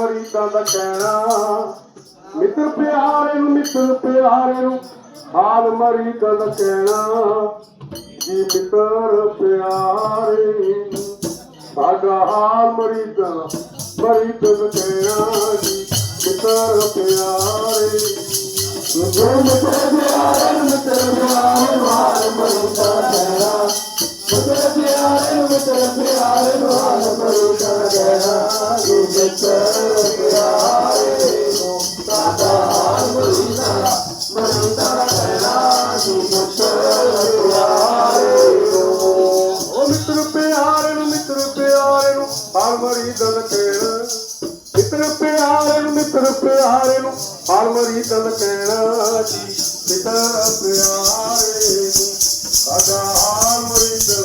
ਮਰੀਦਾਂ ਦਾ ਕਹਿਣਾ। ਮਿੱਤਰ ਪਿਆਰੇ ਨੂੰ, ਮਿੱਤਰ ਪਿਆਰੇ ਨੂੰ, ਹਾਲ ਮਰੀਦਾਂ ਦਾ ਕਹਿਣਾ। ਜੀ ਮਿੱਤਰ ਪਿਆਰੇ ਸਾਡਾ ਹਾਲ ਮਰੀਦਾਂ ਮਰੀਦਾਂ ਦਾ ਕਹਿਣਾ। ਜੀ ਮਿੱਤਰ ਪਿਆਰੇ ਜੋ ਮਿੱਤਰ ਪਿਆਰੇ ਮਿੱਤਰ ਪਿਆਰੇ ਹਾਲ ਮਰੀਦਾਂ ਦਾ ਕਹਿਣਾ। ਮਿੱਤਰ ਪਿਆਰੇ ਮਿੱਤਰ ਪਿਆਰੇ ਹਾਲ ਮਰੀਦਾਂ ਦਾ ਕਹਿਣਾ ਜੀ ਮਿੱਤਰ ਪਿਆਰੇ ਸਾਡਾ ਹਾਲ ਮਰੀਦਾਂ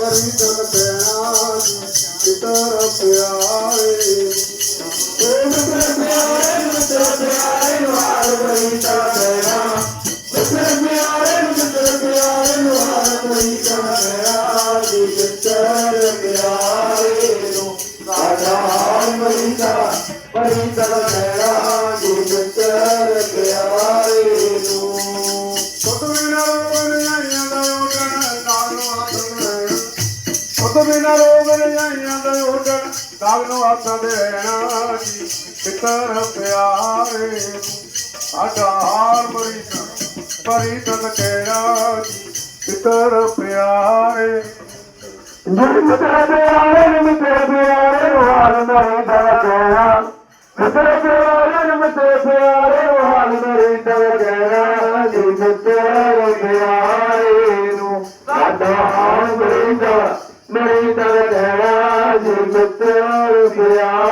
ਮਰੀਦਾਂ ਦਾ ਕਹਿਣਾ ਜੀ ਮਿੱਤਰ ਪਿਆਰੇ ਏ ਮਿੱਤਰ ਪਿਆਰੇ ਮਿੱਤਰ ਪਿਆਰੇ ਨੂੰ। ਹਾਲ ਮਰੀਦਾਂ ਕਹਿਣਾ ਮਿੱਤਰ ਪਿਆਰੇ ਮਿੱਤਰ ਪਿਆਰੇ ਨੂੰ ਹਾਲ ਮਰੀਦਾਂ ਕਹਿਣਾ ਜੀ ਮਿੱਤਰ ਪਿਆਰੇ ਨੂੰ ਸਾਡਾ ਹਾਲ ਮਰੀਦਾਂ ਮਰੀਦਾਂ ਕਹਿਣਾ प्यारे नम ते प्यारे रोहन भरींदा किते प्यारे मच्छियारे रोहन भरींदा चता आई त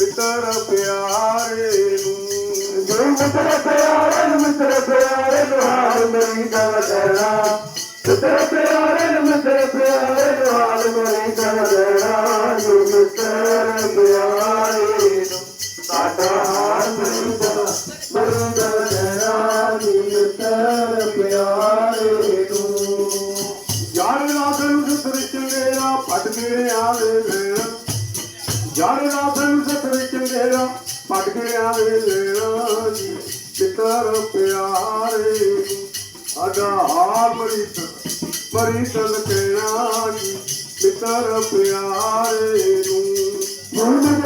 ਮਿੱਤਰ ਪਿਆਰੇ ਨੂੰ। ਜੋ ਮਿੱਤਰ ਪਿਆਰੇ ਨੂੰ ਮਿੱਤਰ ਪਿਆਰੇ ਨੂੰ ਹਾਲ ਮਰੀਦ ਲਖੇਣਾ ਮਿੱਤਰ ਪਿਆਰੇ ਨੂੰ ਮਿੱਤਰ ਪਿਆਰੇ ਨੂੰ ਹਾਲ ਮਰੀਦ ਲਖੇਣਾ ਜੀ ਮਿੱਤਰ ਪਿਆਰੇ ਨੂੰ ਸਾਡਾ ਹਾਲ ਮਰੀਦ ਮਰੀਦ ਲਖੇਣਾ ਜੀ ਮਿੱਤਰ ਪਿਆਰੇ ਨੂੰ। ਯਾਰ ਨੂੰ ਸਤਰ ਚੰਗੇਰਾ ਪਟ ਕੇ ਆਵੇ ਲੈਣਾ ਯਾਰ ਰਾਤ ਨੂੰ ਸਤਰ ਚੰਗੇਰਾ ਪਟ ਕੇ ਆਵੇ ਲੈਣਾ ਜੀ। ਪਿਤਰ ਪਿਆਰੇ ਨੂੰ ਮਰੀਤ ਮਰੀਤ ਲਕੇਣਾ ਜੀ। ਪਿਤਰ ਪਿਆਰੇ ਨੂੰ। ਹੁਣ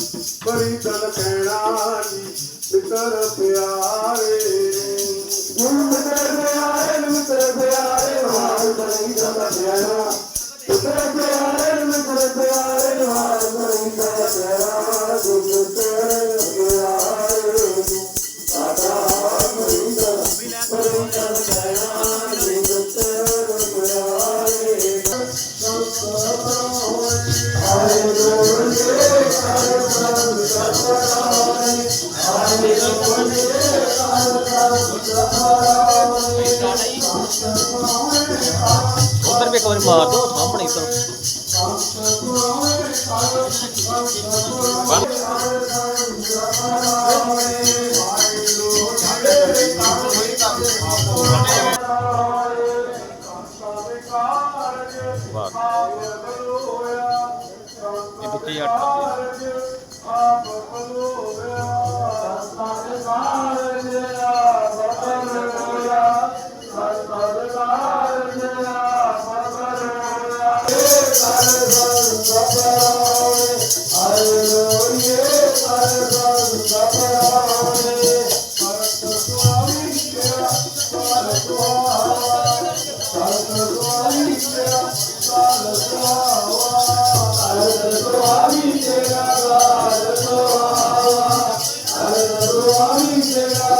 ਮਰੀਤ ਮਰੀਤ ਲਕੇਣਾ ਜੀ ਮਿੱਤਰ ਪਿਆਰੇ। ਨੂੰ ਮਿੱਤਰ ਪਿਆਰੇ ਨੂੰ ਮਿੱਤਰ ਪਿਆਰੇ ਨੂੰ ਹਾਲ ਮਰੀਤ ਲਕੇਣਾ ਮਿੱਤਰ ਪਿਆਰੇ ਮਿੱਤਰ ਪਿਆਰੇ ਨੂੰ ਹਾਲ ਮਰੀਤ ਲਕੇਣਾ ਜੀ ਮਿੱਤਰ ਪਿਆਰੇ। Fuck. Amin Cevap.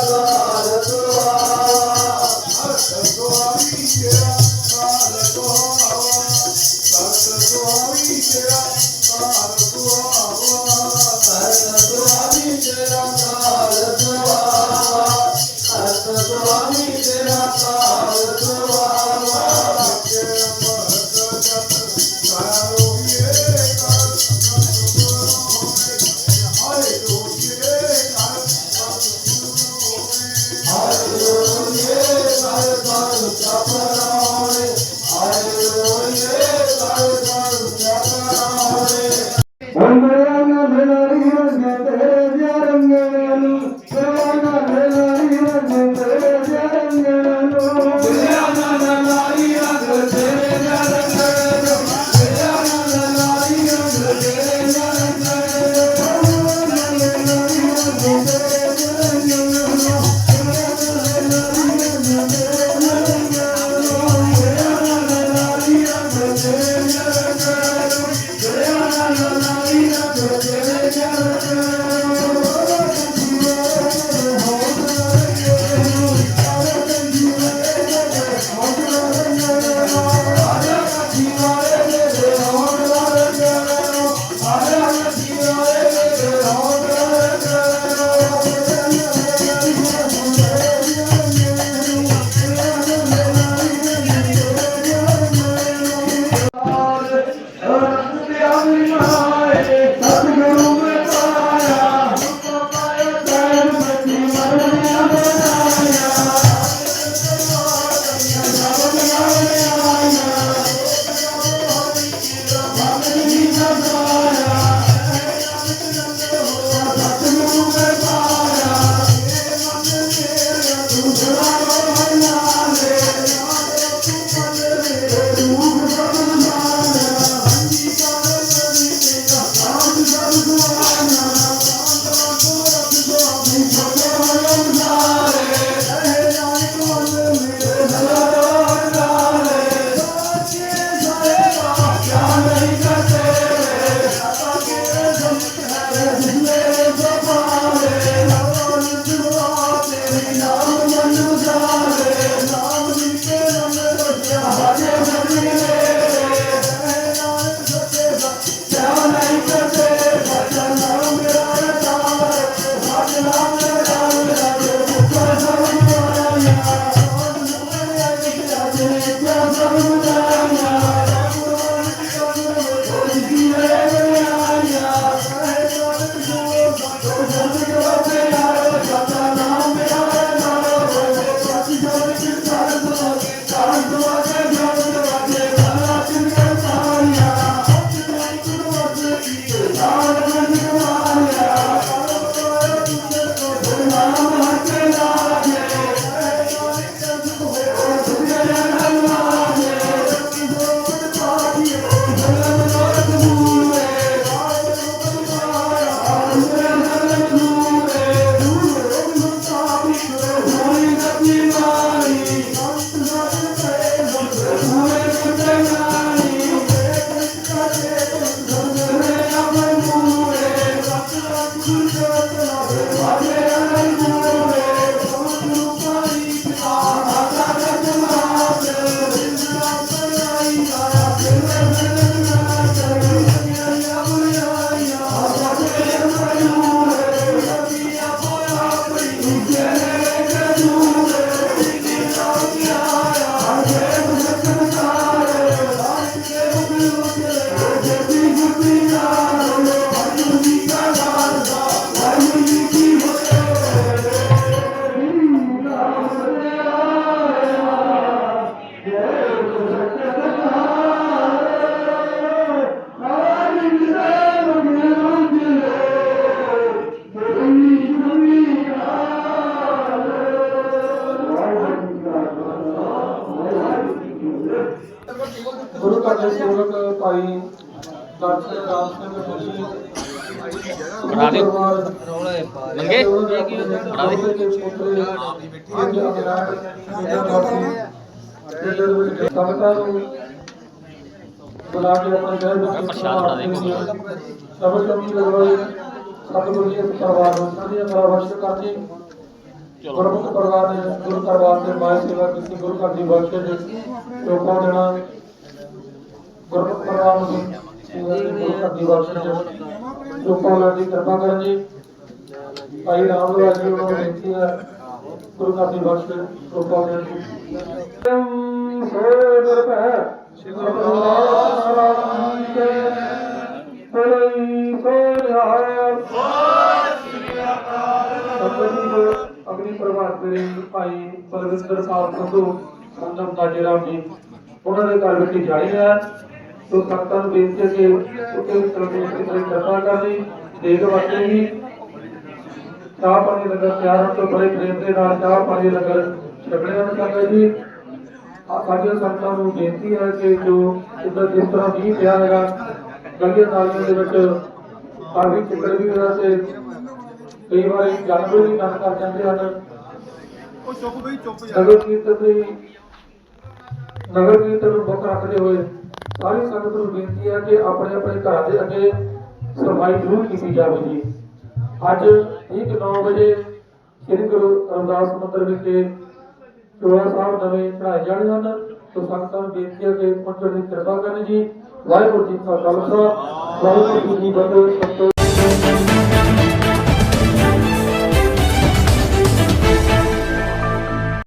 ਗੁਰੂ ਘਰ ਦੇ ਸੇਵਕ ਭਾਈ ਡਾਕਟਰ ਰਾਮ ਸਿੰਘ ਖੁਸ਼ੀ ਬਣਾ ਦਿਓ। ਮੰਗੇ? ਬਣਾ ਦੇ। ਸੰਗਤਾਂ ਨੂੰ ਬੁਲਾ ਕੇ ਆਪਣੇ ਘਰ ਵਿੱਚ ਪ੍ਰਸ਼ਾਦ ਬਣਾ ਦੇ। ਸਭ ਚੰਗੀ ਲਗਵਾਈ ਸਤਿਗੁਰੂ ਜੀ ਦੇ ਪਰਿਵਾਰ ਨੂੰ ਸਾਡੀਆਂ ਪਰਾਵਰਸ਼ ਕਰਨੀ ਗੁਰਮੁਖ ਪਰਿਵਾਰ ਨੇ ਗੁਰੂ ਪਰਿਵਾਰ ਦੇ ਮਾਈ ਸੇਵਾ ਕੀਤੀ ਗੁਰੂ ਘਰ ਦੀ ਬਖਸ਼ਿਸ਼ ਦੇ ਲੋਕਾਂ ਦੇਣਾ ਗੁਰਮੁਖ ਪਰਿਵਾਰ ਨੂੰ ਸੇਵਾ ਦੀ ਲੋਕਾਂ ਨਾਲ ਦੀ ਕਿਰਪਾ ਕਰਨ ਜੀ ਭਾਈ ਰਾਮ ਲਵਾਜ ਜੀ ਉਹਨਾਂ ਨੂੰ ਬੇਨਤੀ ਹੈ ਗੁਰੂ ਘਰ ਦੀ ਬਖਸ਼ ਰੁਪਾਉਣੇ ਨੂੰ ਸੋਏ ਨਿਰਭੈ ਸਤਿਨਾਮ ਕੇ ਤੇਰੀ ਸੋਹਣਿਆਰ ਸਤਿਗੁਰੂ ਅਗਨੀ ਪ੍ਰਭਾਤ ਮੇਰੇ ਭਾਈ ਪਰਵਿੰਦਰ ਸਾਹਿਬ ਸੰਧੂ ਸੰਗਮ ਕਾਜੇ ਰਾਮ ਜੀ ਉਹਨਾਂ ਦੇ ਘਰ ਵਿੱਚ ਜਾਣੀ ਹੈ ਤੋ ਸੰਤਾਂ ਨੂੰ ਬੇਨਤੀ ਹੈ ਕਿ ਵੀ ਤਰ੍ਹਾਂ ਦੀ ਕਿਰਪਾ ਕਰਨੀ ਦੇਖ ਵਰਤੇ ਹੀ ਚਾਹ ਪਾਣੀ ਲੰਗਰ ਹੋਣ ਤੋਂ ਬੜੇ ਪ੍ਰੇਮ ਦੇ ਨਾਲ ਚਾਹ ਪਾਣੀ ਲੰਗਰ ਛਕਣੇ ਹਨ ਸੰਗਤ ਜੀ। ਆ ਸਾਡੀਆਂ ਸੰਗਤਾਂ ਨੂੰ ਬੇਨਤੀ ਹੈ ਕਿ ਜੋ ਇੱਧਰ ਜਿਸ ਤਰ੍ਹਾਂ ਮੀਂਹ ਪਿਆ ਹੈਗਾ ਗਲੀਆਂ ਨਾਲੀਆਂ ਦੇ ਵਿੱਚ ਕਾਫੀ ਚਿੱਕੜ ਵੀ ਹੋਇਆ ਤੇ ਕਈ ਵਾਰੀ ਜਾਨਵਰ ਵੀ ਕੰਮ ਕਰ ਜਾਂਦੇ ਹਨ। ਉਹ ਚੁੱਪ ਬਈ ਚੁੱਪ ਨਗਰ ਕੀਰਤਨ ਦੀ ਨਗਰ ਕੀਰਤਨ ਨੂੰ ਮੁੱਖ ਰੱਖਦੇ ਹੋਏ ਸਾਰੀ ਸੰਗਤ ਨੂੰ ਬੇਨਤੀ ਹੈ ਕਿ ਆਪਣੇ ਆਪਣੇ ਘਰਾਂ ਦੇ ਅੱਗੇ ਸਫ਼ਾਈ ਜ਼ਰੂਰ ਕੀਤੀ ਜਾਵੇ ਜੀ। ਅੱਜ ਠੀਕ 9 ਵਜੇ ਸ੍ਰੀ ਗੁਰੂ ਰਵਿਦਾਸ ਮੰਦਿਰ ਵਿਖੇ ਚੋਲਾ ਸਾਹਿਬ ਨਵੇਂ ਚੜਾਏ ਜਾਣੇ ਹਨ। ਸੋ ਸੰਗਤਾਂ ਨੂੰ ਬੇਨਤੀ ਹੈ ਕਿ ਪਹੁੰਚਣ ਦੀ ਕਿਰਪਾ ਕਰਨੀ ਜੀ। ਵਾਹਿਗੁਰੂ ਜੀ ਕਾ ਖਾਲਸਾ, ਵਾਹਿਗੁਰੂ ਜੀ ਕੀ ਫਤਿਹ।